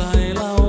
来了。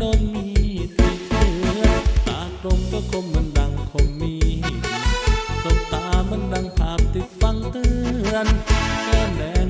โดนมีติดเชื้อตากลมก็คมมันดังคมมีตบตามันดังภาพติดฟังเตือนแก้มแดง